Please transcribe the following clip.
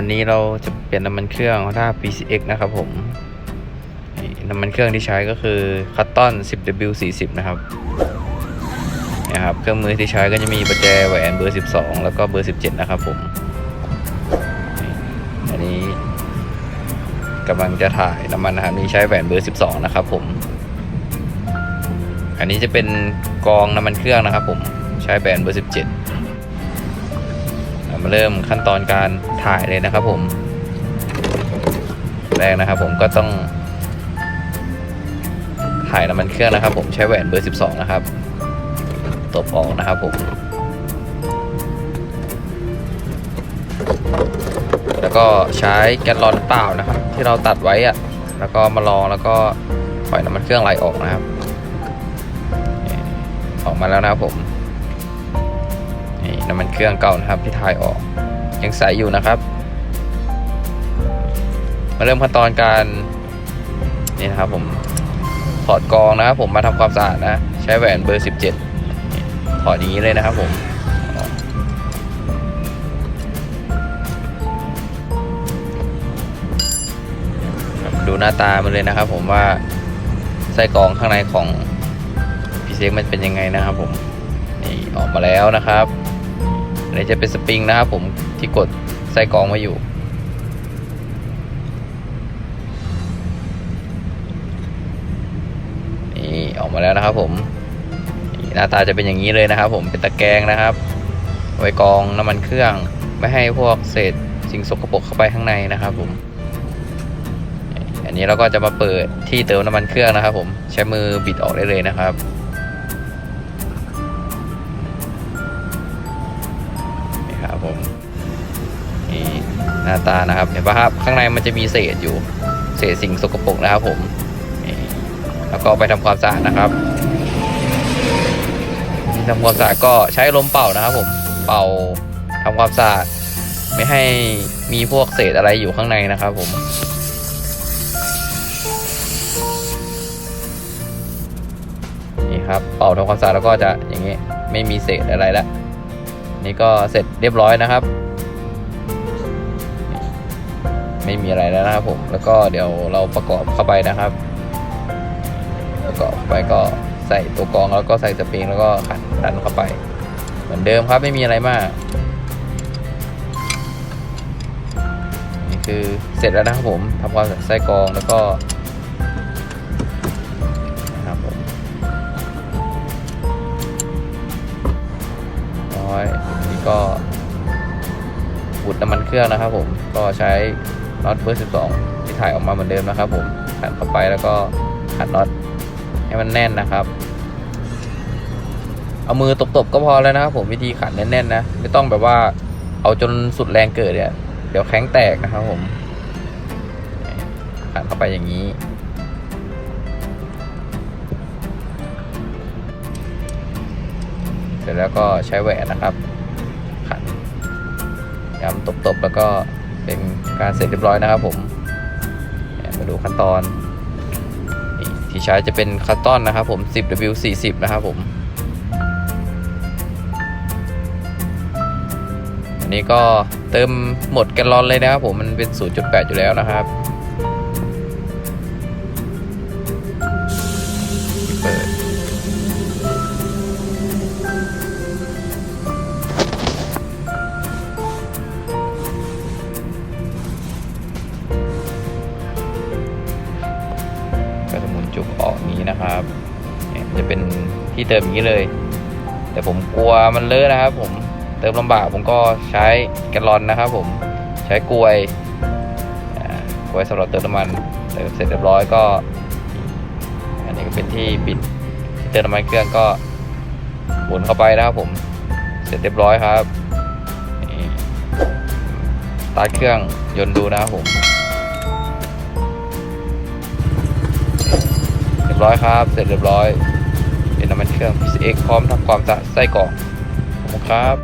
ันนี้เราจะเปลี่ยนน้ำมันเครื่อง Honda PCX นะครับผมน้ำมันเครื่องที่ใช้ก็คือคัตตอน 10W40 นะครับนี่ยครับ เครื่องมือที่ใช้ก็จะมีประแจแหวนเบอร์ 12 แล้วก็เบอร์ 17 นะครับผม อันนี้กำลังจะถ่ายน้ำมันนะครับนี่ใช้แหวนเบอร์ 12 นะครับผม อันนี้จะเป็นกองน้ำมันเครื่องนะครับผม ใช้แบรนเบอร์ 17 มาเริ่มขั้นตอนการถ่ายเลยนะครับ ผม แรกนะครับ ผมก็ต้อง ถ่ายน้ำมันเครื่องนะครับ ผมใช้แหวนเบอร์ 12 นะครับตบออกนะครับ ผม แล้วก็ใช้แกลลอนเปล่านะครับ ที่เราตัดไว้อะแล้วก็มาลองแล้วก็ปล่อยน้ำมันเครื่องไหลออกนะครับ ออกมาแล้วนะครับผม นี่น้ำมันเครื่องเก่านะครับที่ถ่ายออก ยังใสอยู่นะครับ มาเริ่มขั้นตอนการนี่นะครับผมถอดกองนะครับผมมาทำความสะอาดนะ ใช้แหวนเบอร์ 17 ถอดอย่างนี้เลยนะครับผมดูหน้าตามันเลยนะครับผมว่าไส้กรองข้างในของพีเซ็กมันเป็นยังไงนะครับผมนี่ออกมาแล้วนะครับ อันนี้จะเป็นสปริงนะครับผมที่กดไส้กรองไว้อยู่ นี่ออกมาแล้วนะครับผมหน้าตาจะเป็นอย่างนี้เลยนะครับผมเป็นตะแกรงนะครับ ไว้กรองน้ำมันเครื่อง ไม่ให้พวกเศษสิ่งสกปรกเข้าไปข้างในนะครับผม อันนี้เราก็จะมาเปิดที่เติมน้ำมันเครื่องนะครับผมใช้มือบิดออกได้เลยนะครับ นี่ครับผมนี่หน้าตานะครับเห็นปะครับข้างในมันจะมีเศษอยู่เศษสิ่งสกปรกนะครับผมแล้วก็ไปทำความสะอาดนะครับทำความสะอาดก็ใช้ลมเป่านะครับผมเป่าทำความสะอาดไม่ให้มีพวกเศษอะไรอยู่ข้างในนะครับผมนี่ครับเป่าทำความสะอาดแล้วก็จะอย่างนี้ไม่มีเศษอะไรแล้ว นี่ก็เสร็จเรียบร้อยนะครับ ไม่มีอะไรแล้วนะครับผมแล้วก็เดี๋ยวเราประกอบเข้าไปนะครับประกอบไปก็ใส่ตัวกรองแล้วก็ใส่สปริงแล้วก็ขันดันเข้าไป เหมือนเดิมครับไม่มีอะไรมากนี่คือเสร็จแล้วนะครับผมทำความใส่กรองแล้วก็ ก็บุดน้ำมันเครื่องนะครับผมก็ใช้น็อตเบอร์ 12 ที่ถ่ายออกมาเหมือนเดิมนะครับผมขันเข้าไปแล้วก็ขันน็อตให้มันแน่นนะครับ เอามือตบๆก็พอแล้วนะครับผมวิธีขันแน่นๆนะไม่ต้องแบบว่าเอาจนสุดแรงเกิดเนี่ยเดี๋ยวแข้งแตกนะครับผมขันเข้าไปอย่างนี้ เสร็จแล้วก็ใช้แหวนนะครับ ย้ำตบๆ แล้วก็เป็นการเสร็จเรียบร้อยนะครับผมมาดูขั้นตอนที่ใช้จะเป็นคัตตอนนะครับผม 10W40 นะครับผม อันนี้ก็เติมหมดแกลลอนเลยนะครับผม มันเป็น 0.8 อยู่แล้วนะครับ จุกออกนี้นะครับจะเป็นที่เติมนี้เลย แต่ผมกลัวมันเลอะนะครับ ผมเติมลำบากผมก็ใช้แกลลอนนะครับ ผมใช้กลวยกลวยสำหรับเติมน้ำมันเติมเสร็จเรียบร้อยก็ อันนี้ก็เป็นที่ปิดเติมน้ำมันเครื่องก็หมุนเข้าไปนะครับ ผมเสร็จเรียบร้อยครับตาร์ทเครื่องยนต์ดูนะครับผม ยบร้อยครับ เสร็จเรียบร้อยเป็นน้ำมันเครื่อง PCX พร้อมทำความสะอาดไส้กรอกขอบคุณครับ